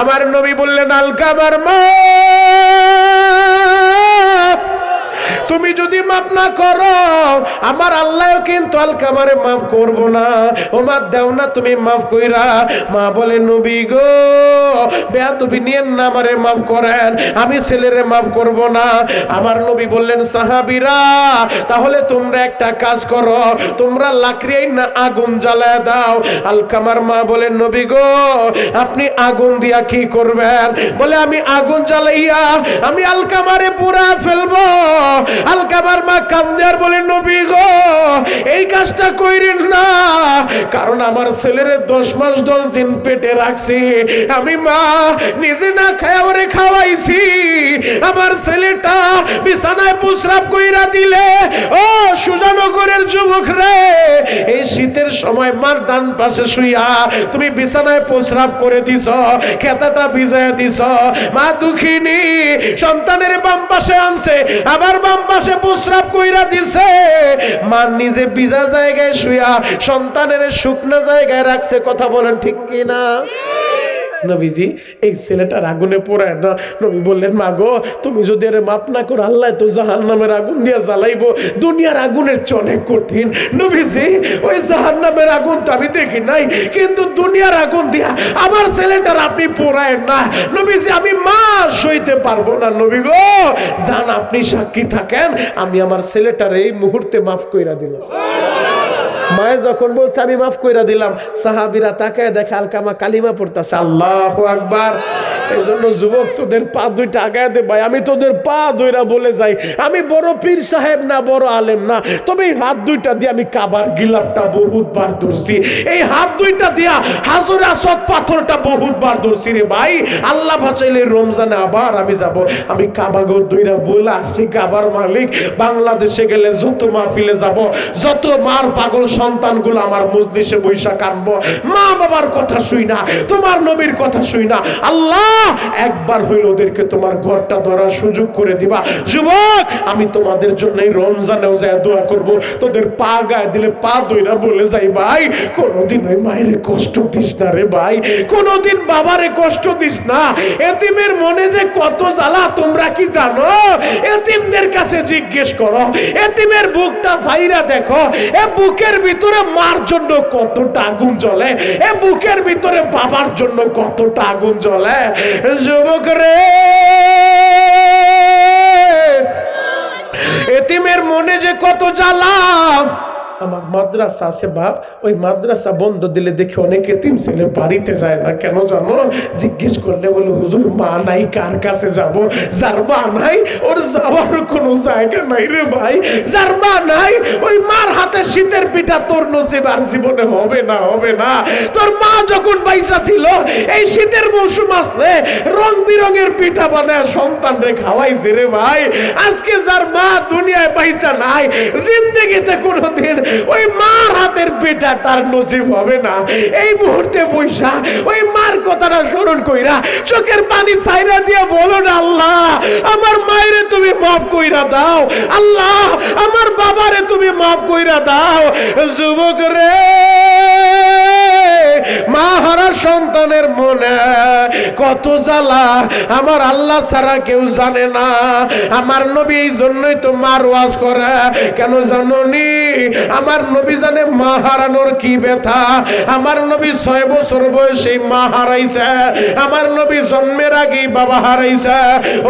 আমার নবী বললেন আলকামার মা। তুমি যদি মাফ না করো, আমার আল্লাহ কিন্তু আলকামারে মাফ করব না। ও মা দেও না, তুমি মাফ কইরা। মা বলে, নবী গো বেয়া তুমি নিয়েন না আমারে মাফ করেন, আমি ছেলেরে মাফ করব না। আমার নবী বললেন, সাহাবিরা, তাহলে তোমরা একটা কাজ করো, তোমরা লাকড়ি না আগুন জ্বালায় দাও। আলকামার মা বলেন নবী গো, আপনি আগুন দিয়া কি করবেন? বলে, আমি আগুন জ্বালাইয়া, আমি আলকামারে পুরা ফেলব আলকামার মা কান্দার বলে, নবী গো, এই কাজটা কইরেন না। কারণ আমার ছেলেরে দশ মাস দশ দিন পেটে রাখছি। আমি মা নিজে না খায় ওরে খাওয়াইছি। আমার ছেলেটা বিছানায় প্রস্রাব কইরা দিলে, ও সুজানগরের যুবক রে, এই শীতের সময় মার ডান পাশে শুইয়া তুমি বিছানায় প্রস্রাব করে দিছ, খেতাটা ভিজায় দিছ। মা দুঃখিনী, সন্তানের বাম পাশে আনছে, আবার বাম পাশে প্রস্রাব কইরা দিছে। মা নিজে ভিজা জায়গায় শুয়া সন্তানের শুকনো জায়গায় রাখছে, কথা বলেন ঠিক কিনা? না নবীজি, এই ছেলেটার আগুনে পোড়ায় না। নবী বললেন, মা গো, তুমি যদি আরে মাপ না করো, আল্লাহ তো জাহান নামের আগুন দিয়ে জ্বালাইবো। দুনিয়ার আগুনের অনেক কঠিন। নবীজি, ওই জাহান নামের আগুন তো আমি দেখি নাই, কিন্তু দুনিয়ার আগুন দিয়া আমার ছেলেটার আপনি পোড়ায় না। নবীজি, আমি মা সইতে পারব না। নবী গো, জান আপনি সাক্ষী থাকেন, আমি আমার ছেলেটার এই মুহূর্তে মাফ কইরা দিলাম। মায়ে যখন বলছে, আমি মাফ কইরা দিলাম। সাহাবিরা তাকায় দেখে আলকামা কালিমা পড়তেছে। আল্লাহ আকবার। এই জন্য যুবক তোদের পা দুইটা আগায় দে ভাই। আমি তোদের পা দুইরা বলে যাই। আমি বড় পীর সাহেব না, বড় আলেম না। তবে এই হাত দুইটা দিয়ে আমি কাবার গিলাপটা বহুত বার ধরছি। এই হাত দুইটা দিয়া হাজুর আসদ পাথরটা বহুত বার ধরছি রে ভাই। আল্লাহ বাঁচাইলে রমজানে আবার আমি যাব। আমি কাবাগো দুইরা বলে আসছি, কাবার মালিক। বাংলাদেশে গেলে যত মাহফিলে যাব। যত মার পাগল সন্তানগুলো আমার মজলিসে বৈশা কানবো। মা বাবার কথা শুই না, তোমার নবীর কথা শুই না। আল্লাহ একবার হইল ওদেরকে তোমার ঘরটা ধরার সুযোগ করে দিবা। যুবক, আমি তোমাদের জন্য এই রমজানেও যায় দোয়া করব। তোদের পা গায়ে দিলে পা দইরা বলে যাই ভাই। কোনোদিন ওই মায়ের কষ্ট দিস না রে ভাই। কোনোদিন বাবারে কষ্ট দিস না। এতিমের মনে যে কত জ্বালা, তোমরা কি জানো? এতিমদের কাছে জিজ্ঞেস করো। এতিমের বুকটা ভাইরা দেখো। এ বুকের ভিতরে মার জন্য কতটা আগুন জ্বলে? এ বুকের ভিতরে বাবার জন্য কতটা আগুন জ্বলে? যুবক রে! এতিমের মনে যে কত জ্বালা আমার মাদ্রাসা আছে বাপ, ওই মাদ্রাসা বন্ধ দিলে দেখি অনেক এতিম ছেলে বাড়িতে যায় না। কেন জানো? জিজ্ঞেস করলে বলে, হুজুর, মা নাই, কার কাছে যাব? যার মা নাই, ওর যাওয়ার কোনো জায়গা নাই রে ভাই। যার মা নাই, ওই মার হাতে শীতের পিঠা তোর নসিব আর জীবনে হবে না হবে না। তোর মা যখন বাইসা ছিল, এই শীতের মৌসুম আসলে রং বিরঙের পিঠা বানায় সন্তান রে খাওয়াইছে রে ভাই। আজকে যার মা দুনিয়ায় বাইসা নাই, জিন্দগিতে কোনোদিন ওই মার হাতের পিঠা তার নসিব হবে না। এই মুহূর্তে বৈশা, ওই মার কথাটা স্মরণ কইরা চোখের পানি সাইরা দিয়ে বলো না, আল্লাহ, আমার মায়েরে তুমি মাফ কইরা দাও। আল্লাহ, আমার বাবারে তুমি মাফ কইরা দাও। যুবক রে, মা হারা সন্তানের মনে কত জ্বালা। আমার আল্লাহ ছাড়া কেউ জানে না। আমার নবী এই জন্যই তো মার ওয়াজ করে। কেন জাননি? আমার নবী জানে মা হারানোর কি ব্যথা? আমার নবী ছয় বছর বয়সে মা হারাইছে। আমার নবী জন্মের আগেই বাবা হারাইছে।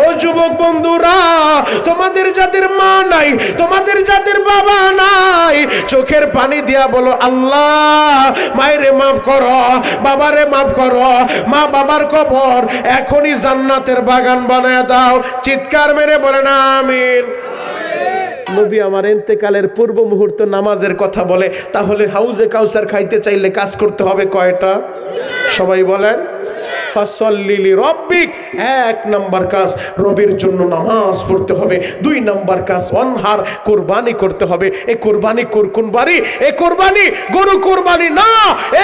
ও যুবক বন্ধুরা, তোমাদের যাদের মা নাই, তোমাদের যাদের বাবা নাই, চোখের পানি দিয়া বলো, আল্লাহ, মায়েরে মাফ করো, বাবারে মাফ করো, মা বাবার কবর এখনই জান্নাতের বাগান বানায় দাও। চিৎকার মেরে বলে না আমিন। নবী আমার এন্তেকালের পূর্ব মুহূর্ত নামাজের কথা বলে, তাহলে হাউজে কাউসার খাইতে চাইলে কাজ করতে হবে কয়টা? সবাই বলেন। রব্বিক। এক নাম্বার কাজ জন্য নামাজ পড়তে হবে। দুই নাম্বার কাজ, অনহার কোরবানি করতে হবে। এ কোরবানি এ কোরবানি গরু কোরবানি না।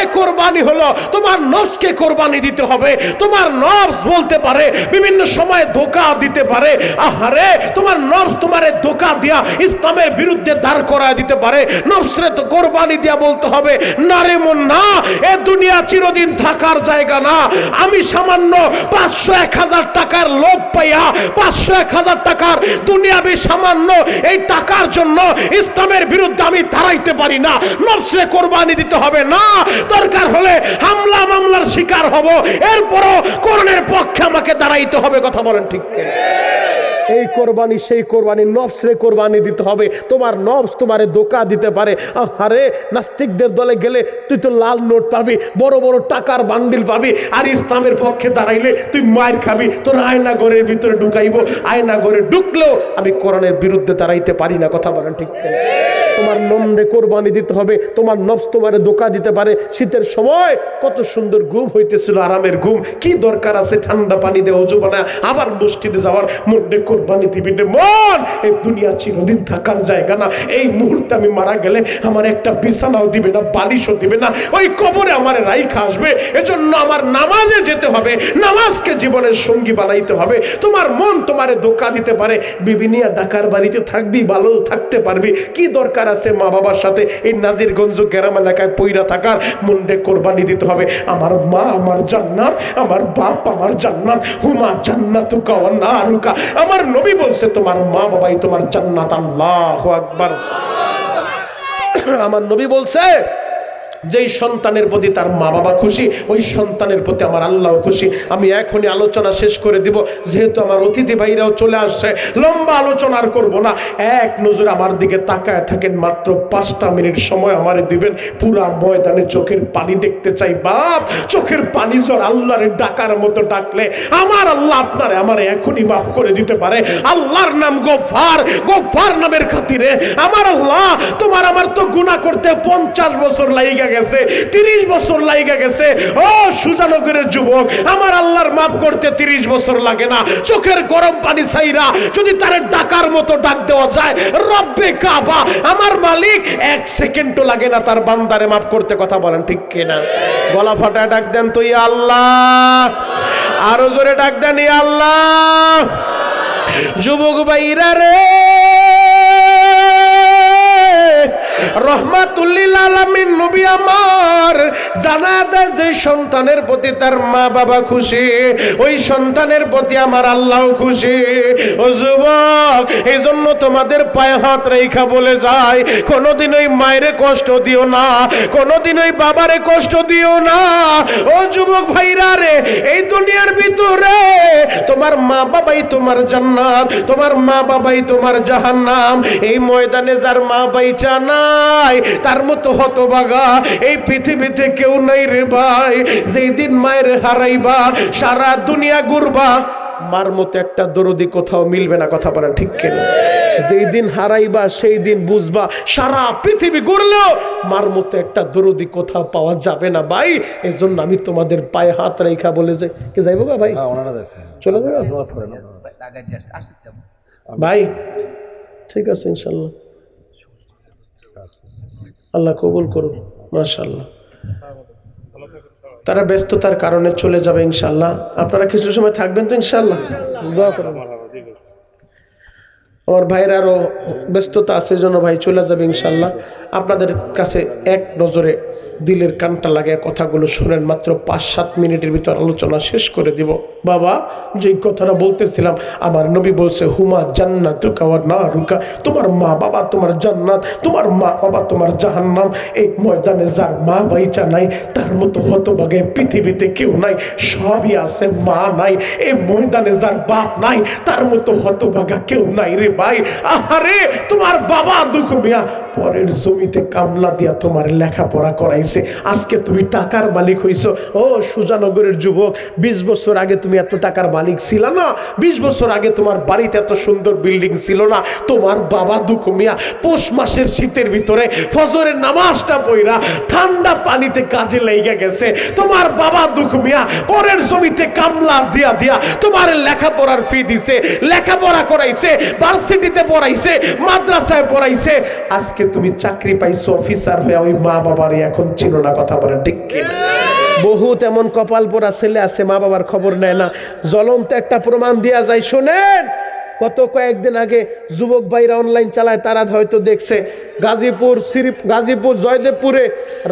এ কোরবানি হলো তোমার নফসকে কোরবানি দিতে হবে। তোমার নফস বলতে পারে, বিভিন্ন সময় ধোকা দিতে পারে। আহারে, তোমার নফস তোমারে ধোকা দিয়া ইসলামের বিরুদ্ধে দাঁড় করায় দিতে পারে। নফসরে তো কোরবানি দিয়া বলতে হবে না রে মন না এ দুনিয়া চিরদিন থাকার জায়গা না। আমি সামান্য পাঁচশো এক হাজার টাকার লোভ পাইয়া, পাঁচশো এক হাজার টাকার দুনিয়াবি সামান্য এই টাকার জন্য ইসলামের বিরুদ্ধে আমি দাঁড়াইতে পারি না। নবসে কোরবানি দিতে হবে না। দরকার হলে হামলা মামলার শিকার হব। এরপরও করণের পক্ষে আমাকে দাঁড়াইতে হবে, কথা বলেন ঠিক? এই কোরবানি, সেই কোরবানি নফসরে কোরবানি দিতে হবে। তোমার নবস তোমারে দোকা দিতে পারে। আরে নাস্তিকদের দলে গেলে তুই তো লাল নোট পাবি, বড় বড় টাকার বান্ডিল পাবি, আর ইসলামের পক্ষে দাঁড়াইলে তুই মায়ের খাবি। তোর আয়না ঘরের ভিতরে ঢুকাইব আয়না ঘরে ঢুকলেও আমি কোরআনের বিরুদ্ধে দাঁড়াইতে পারি না, কথা বলেন ঠিক? তোমার নমরে কোরবানি দিতে হবে, তোমার নফস তোমারে ধোকা দিতে পারে। শীতের সময় কত সুন্দর ঘুম হইতেছিল, আরামের ঘুম। কি দরকার আছে ঠান্ডা পানি দিয়ে অজু বানা আবার মসজিদে যাওয়ার মধ্যে কোরবানি দিবি মন। এই দুনিয়া চিরদিন থাকার জায়গা না। এই মুহূর্তে আমি মারা গেলে আমার একটা বিছানাও দিবে না, বালিশও দিবে না। ওই কবরে আমার রাইখা আসবে, এজন্য আমার নামাজে যেতে হবে, নামাজকে জীবনের সঙ্গী বানাইতে হবে। তোমার মন তোমারে দোকা দিতে পারে। বিবিনিয়া ডাকার বাড়িতে থাকবি, ভালো থাকতে পারবি। কি দরকার আছে মা বাবার সাথে এই নাজিরগঞ্জ গ্রাম এলাকায় পৈরা থাকার মুন্ডে কোরবানি দিতে হবে। আমার মা, আমার জান্নাত, আমার বাপ, আমার জান্নাত, হুমা জান্নাত না রুকা আমার নবী বলছে, তোমার মা বাবাই তোমার জান্নাত, আল্লাহ আকবার। আমার নবী বলছে যেই সন্তানের প্রতি তার মা বাবা খুশি, ওই সন্তানের প্রতি আমার আল্লাহ খুশি। আমি এখনই আলোচনা শেষ করে দিব। যেহেতু আমার অতিথি ভাইরাও চলে আসছে, লম্বা আলোচনা আর করব না। এক নজর আমার দিকে তাকায় থাকেন, মাত্র পাঁচটা মিনিট সময় আমারে দিবেন। পুরা ময়দানে চোখের পানি দেখতে চাই, বাপ! চোখের পানি জ্বর আল্লাহরে ডাকার মতো ডাকলে আমার আল্লাহ আপনারে আমার এখনই মাফ করে দিতে পারে। আল্লাহর নাম গোফার গোফার নামের খাতিরে। আমার আল্লাহ, তোমার আমার তো গুনাহ করতে পঞ্চাশ বছর লাইগা গেছে, তিরিশ বছর লাইগা গেছে। ও সুজানগরের যুবক, আমার আল্লাহর মাফ করতে তিরিশ বছর লাগে না। চোখের গরম পানি চাইরা যদি তার ডাকার মতো ডাক দেওয়া যায়, রব্বে কাবা, আমার মালিক এক সেকেন্ডও লাগে না তার বান্দারে মাফ করতে কথা বলেন, ঠিক কিনা? গলা ফাটা ডাক দেন তো ইয়া আল্লাহ। আরও জোরে ডাক দেন ইয়া আল্লাহ। যুবক বাইরা রে। রহমাতুল্লিল আলামিন নবী আমার জানা দেয় যে সন্তানের প্রতি তার মা বাবা খুশি, ওই সন্তানের প্রতি আমার আল্লাহ খুশি। ও যুবক এই জন্য তোমাদের পায়ে হাত রেখা বলে যায়, কোনোদিন ওই মায়ের কষ্ট দিও না, কোনোদিন ওই বাবারে কষ্ট দিও না। ও যুবক ভাইরা রে, এই দুনিয়ার ভিতরে তোমার মা বাবাই তোমার জান্নাত, তোমার মা বাবাই তোমার জাহান্নাম। এই ময়দানে যার মা বাইচা নাই। তার মতো হতবাগা এই পৃথিবীতে কেউ নাই রে ভাই। যেই দিন মায়ের হারাইবা সারা দুনিয়া ঘুরবা। মার মতো একটা দরদি কোথাও মিলবে না কথা বলেন ঠিক কেন? যেই দিন হারাইবা সেই দিন বুঝবা সারা পৃথিবী ঘুরলেও মার মতো একটা দরদি কোথাও পাওয়া যাবে না ভাই। এজন্য আমি তোমাদের পায়ে হাত রেখা বলে যে কে যাইবো গা ভাই? হ্যাঁ ওনারা চলে যাবে। ভাই ঠিক আছে ইনশাল্লাহ। আল্লাহ কবুল করুক মাশাল্লাহ তারা ব্যস্ততার কারণে চলে যাবে ইনশাল্লাহ আপনারা কিছু সময় থাকবেন তো ইনশাল্লাহ দোয়া করুন। আমার ভাইয়ের আরও ব্যস্ততা আছে জন্য ভাই চলে যাবে ইনশাল্লাহ। আপনাদের কাছে এক নজরে দিলের কানটা লাগে কথাগুলো শুনেন, মাত্র পাঁচ সাত মিনিটের ভিতর আলোচনা শেষ করে দিব। বাবা, যেই কথাটা বলতেছিলাম, আমার নবী বলছে, হুমা জান্নাত রুকাওয়ার না রুকা তোমার মা বাবা তোমার জান্নাত, তোমার মা বাবা তোমার জাহান্নাম। এই ময়দানে যার মা বাইচা নাই, তার মতো হতভাগে পৃথিবীতে কেউ নাই, সবই আছে মা নাই। এই ময়দানে যার বাপ নাই, তার মতো হতভাগা কেউ নাই রে ভাই আহারে তোমার বাবা দুঃখ মিয়া পরের জমিতে কামলা দিয়া তোমার লেখাপড়া করাইছে। আজকে তুমি টাকার মালিক হইছো। ও সুজানগরের যুবক, বিশ বছর আগে তুমি এত টাকার মালিক ছিল না? বিশ বছর আগে তোমার বাড়িতে এত সুন্দর বিল্ডিং ছিল না? তোমার বাবা দুঃখ মিয়া, পৌষ মাসের শীতের ভিতরে ফজরের নামাজটা পইরা ঠান্ডা পানিতে কাজে লেগে গেছে। তোমার বাবা দুঃখ মিয়া, পরের জমিতে কামলা দিয়া দিয়া তোমার লেখাপড়ার ফি দিছে, লেখাপড়া করাইছে, ভার্সিটিতে পড়াইছে, মাদ্রাসায় পড়াইছে। আজকে তুমি চাকরি পাইছো অফিসার হয়ে ওই মা বাবার এখন ছিল না কথা বলেন, ঠিক কিনা বহুত এমন কপাল পোড়া ছেলে আছে, মা বাবার খবর নেয় না। জ্বলন্ত একটা প্রমাণ দেওয়া যায়, শোনেন! গত কয়েকদিন আগে যুবক ভাইরা অনলাইন চালায়, তারা হয়তো দেখছে গাজীপুর শ্রী গাজীপুর, জয়দেবপুরে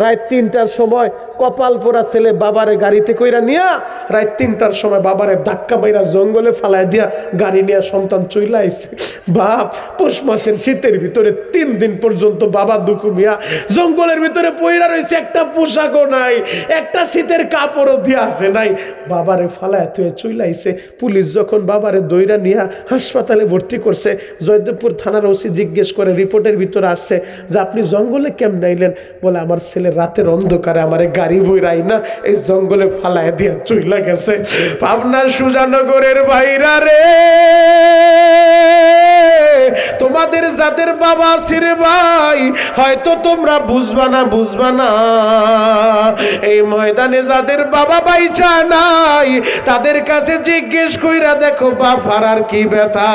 রাত তিনটার সময় কপাল পোড়া ছেলে বাবারে গাড়িতে কইরা নিয়া রাত তিনটার সময় বাবারে ধাক্কা মাইরা জঙ্গলে ফালায় দিয়া গাড়ি নিয়ে সন্তান চইলা আইছে। বাপ, পৌষ মাসের শীতের ভিতরে তিন দিন পর্যন্ত বাবা দুঃখু মিয়া জঙ্গলের ভিতরে পইরা রয়েছে একটা পোশাকও নাই, একটা শীতের কাপড়ও দিয়া আছে নাই। বাবারে ফালায় তুই চইলাইছে পুলিশ যখন বাবারে দইরা নিয়া হাসপাতালে ভর্তি করছে, জয়দেবপুর থানার ওসি জিজ্ঞেস করে, রিপোর্টের ভিতরে আসছে যে আপনি জঙ্গলে কেমন আইলেন? বলে, আমার ছেলে রাতের অন্ধকারে আমার গাড়ি বইরাই না, এই জঙ্গলে ফালায় দিয়া চইলা গেছে। পাবনা সুজানগরের বাইরা রে, তোমাদের যাদের বাবা সিরে ভাই, হয়তো তোমরা বুঝবা না বুঝবা না। এই ময়দানে যাদের বাবা বাইচা নাই, তাদের কাছে জিজ্ঞেস কইরা দেখো, বাপ হারার কি ব্যথা?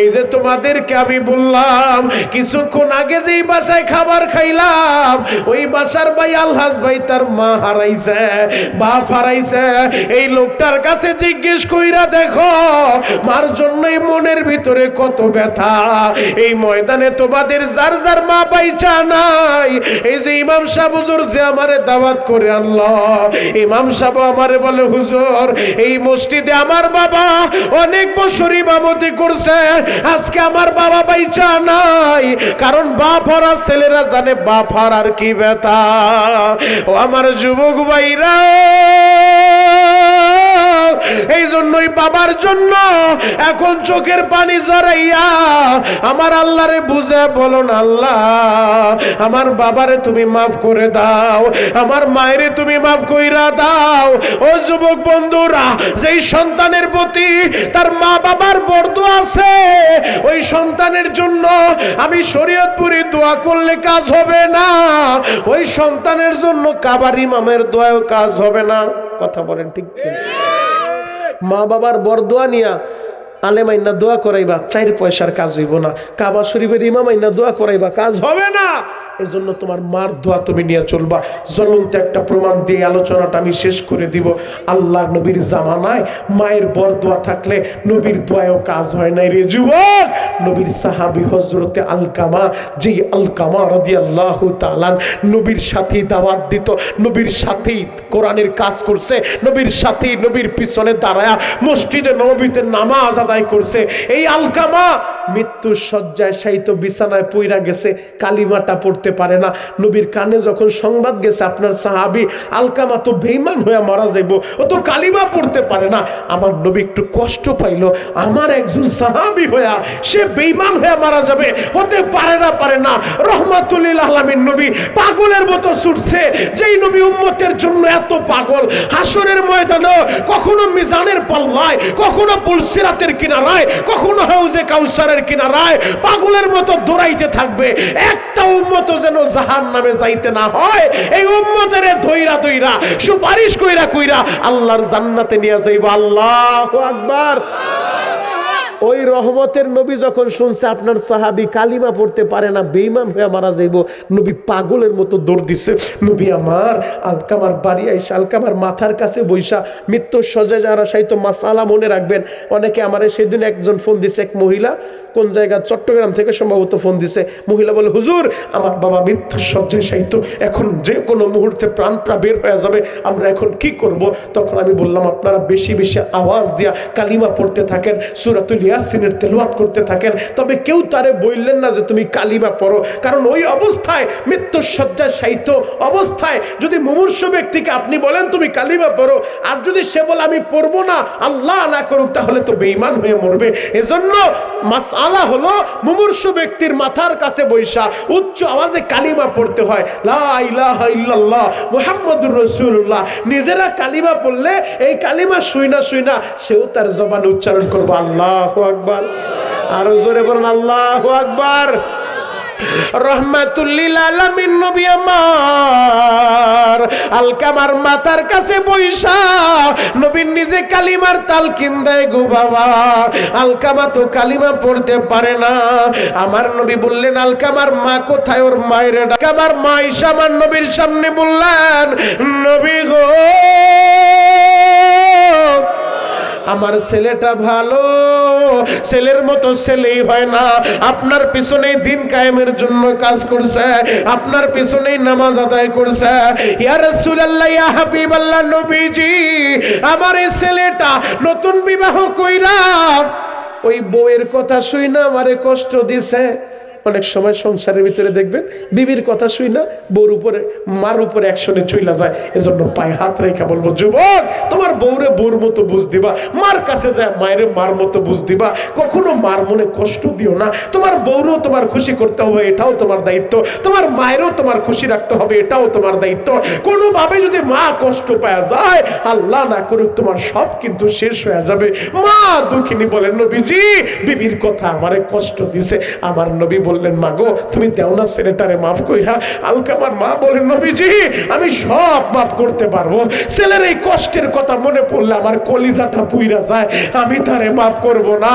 এই যে তোমাদেরকে আমি বললাম, কিছুক্ষণ আগে যেই বাসায় খাবার খাইলাম। ওই বাসার ভাই আলহাজ ভাই তার মা হারাইছে, বাপ হারাইছে। এই লোকটার কাছে জিজ্ঞেস কইরা দেখো, মার জন্যই মনের ভিতরে কত ব্যথা। এই ময়দানে তোমাদের যার যার মা বাইচা নাই। এই যে ইমাম সাহেব হুজুর যে আমারে দাওয়াত করে আনলো, ইমাম সাহেব আমারে বলে, হুজুর, এই মসজিদে আমার বাবা অনেক বছর ইমামতি করছে, আজকে আমার বাবা বাইচা নাই। কারণ বাপ হারা ছেলেরা জানে বাপ হারার কি ব্যথা? ও আমার যুবক ভাইরা এই জন্যই বাবার জন্য এখন চোখের পানি জড়াইয়া আমার আল্লাহরে বুঝে বলুন আল্লাহ, আমার বাবারে তুমি মাফ করে দাও, আমার মায়েরে তুমি মাফ কইরা দাও। ও যুবক বন্ধুরা, যেই সন্তানের প্রতি তার মা বাবার বর্দ আছে, ওই সন্তানের জন্য আমি শরীয়তপুরি দোয়া করলে কাজ হবে না। ওই সন্তানের জন্য কাবার ইমামের দোয়াও কাজ হবে না। কথা বলেন ঠিক মা বাবার বরদোয়া নিয়া আলেমাইনা দোয়া করাইবা চার পয়সার কাজ হইব না। কাবা শরীফের ইমামাইনা দোয়া করাইবা, কাজ হবে না। এই জন্য তোমার মার দোয়া তুমি নিয়ে চলবা। জ্বলন্ত একটা প্রমাণ দিয়ে আলোচনাটা আমি শেষ করে দিব। আল্লাহর নবীর জামানায় মায়ের বর দোয়া থাকলে নবীর দোয়ায়ও কাজ হয় নাই রে যুবক। নবীর সাহাবি হজরতে আলকামা, যেই আলকামা রাদি আল্লাহ তালান নবীর সাথেই দাওয়াত দিত, নবীর সাথেই কোরআনের কাজ করছে, নবীর সাথেই নবীর পিছনে দাঁড়ায়া মসজিদে নবীতে নামাজ আদায় করছে। এই আলকামা মৃত্যুর শয্যায় সাহিত্য বিছানায় পইরা গেছে, কালিমাটা পড়তে পারে না। নবীর কানে যখন সংবাদ গেছে, আপনার সাহাবি আলকামা তো বেইমান হয়ে মারা যাইব, ও তো কালিমা পড়তে পারে না। আমার নবী একটু কষ্ট পাইলো। আমার একজন সাহাবি হইয়া, সে বেইমান হয়ে মারা যাবে, হতে পারে না পারে না। রহমাতুল্লিল আলমিন নবী পাগলের মতো ছুটছে, যেই নবী উম্মতের জন্য এত পাগল। হাসরের ময়দানে কখনো মিজানের পাল্লায়, কখনো পুলসিরাতের কিনারায়, কখনো হাউজে কাউসারের কিনারায় পাগলের মতো দৌড়াইতে থাকবে। একটা উম্মত যেন জাহান নামে যাইতে না হয়। এই উম্মতের ধৈরা ধৈরা, সুপারিশ কইরা কইরা আল্লাহর জান্নাতে নিয়ে যাইব। আল্লাহ আকবার। ওই রহমতের নবী যখন শুনছে, আপনার সাহাবি কালিমা পড়তে পারে না বেইমান হয়ে মারা যাইব। নবী পাগলের মতো দৌড় দিছে নবী আমার, আলকামার বাড়ি আইসা, আলকামার মাথার কাছে বৈশা মৃত্যুর সজা যারা সাহিত্য মাসালা মনে রাখবেন। অনেকে আমার সেদিন একজন ফোন দিছে, এক মহিলা কোন জায়গা চট্টগ্রাম থেকে সম্ভবত ফোন দিছে। মহিলা বলে, হুজুর, আমার বাবা মৃত্যুর সজ্জায় সাহিত্য। এখন যে কোনো মুহূর্তে প্রাণটা বের হয়ে যাবে। আমরা এখন কি করব? তখন আমি বললাম, আপনারা বেশি বেশি আওয়াজ দিয়া কালিমা পড়তে থাকেন, সুরাতুল ইয়াসিনের তেলওয়াত করতে থাকেন। তবে কেউ তারে বললেন না যে তুমি কালিমা পড়ো। কারণ ওই অবস্থায় মৃত্যুর সজ্জায় সাহিত্য অবস্থায় যদি মুমূর্ষ ব্যক্তিকে আপনি বলেন তুমি কালিমা পড়ো, আর যদি সে বলে, আমি পড়ব না, আল্লাহ না করুক, তাহলে তো বেঈমান হয়ে মরবে। এজন্য মাসআলা হলো মুমূর্ষ ব্যক্তির মাথার কাছে বৈশা। উচ্চ আওয়াজে কালিমা পড়তে হয়। লা ইলাহা ইল্লাল্লাহ মুহাম্মাদুর রাসূলুল্লাহ। নিজেরা কালিমা পড়লে এই কালিমা শুইনা শুইনা সেও তার জবান উচ্চারণ করব। আল্লাহ আকবর। আরও জোরে বলুন, আল্লাহ আকবার। রহমাতুল্লিল আলামিন নবী আমার। আলকামার মাথার কাছে বৈশা নবীন নিজে কালিমার তালকিন দেয় গো বাবা। আলকামা তো কালিমা পড়তে পারে না। আমার নবী বললেন, আলকামার মা কোথায়? ওর মায়ের আমার মা আমার নবীর সামনে বললেন, নবী গো আমার ছেলেটা ভালো। ছেলের মতো ছেলেই হয় না। আপনার পিছনেই দিন কায়েমের জন্য কাজ করছে। আপনার পিছনেই নামাজ আদায় করছে। ইয়া রাসূলুল্লাহ, ইয়া হাবিবাল্লাহ, নবীজি, আমার এই ছেলেটা নতুন বিবাহ কইরা ওই বউয়ের কথা শুই না আমারে কষ্ট দিছে। অনেক সময় সংসারের ভিতরে দেখবেন, বিবির কথা শুই না, বউর উপরে, মার উপরে একশনে চইলা যায়। এজন্য পায়ে হাত রেখা বলব, যুবক, তোমার বউরে বউর মতো বুঝ দিবা, মার কাছে যায় মায়ের মার মতো বুঝ দিবা, কখনো মার মনে কষ্ট দিও না। তোমার বউরও তোমার খুশি করতে হবে, এটাও তোমার দায়িত্ব। তোমার মায়েরও তোমার খুশি রাখতে হবে, এটাও তোমার দায়িত্ব। কোনোভাবে যদি মা কষ্ট পাওয়া যায়, আল্লাহ না করুক তোমার সব কিন্তু শেষ হয়ে যাবে। মা দুঃখিনী বলেন, নবীজি, বিবির কথা আমারে কষ্ট দিছে। আমার নবী বললেন মা গো তুমি দেও না ছেলেটারে মাফ কইরা। আমার মা বলেন, নবীজি, আমি সব মাফ করতে পারব। ছেলের এই কষ্টের কথা মনে পড়লে আমার কলিজাটা পুইরা যায়। আমি তারে মাফ করব না।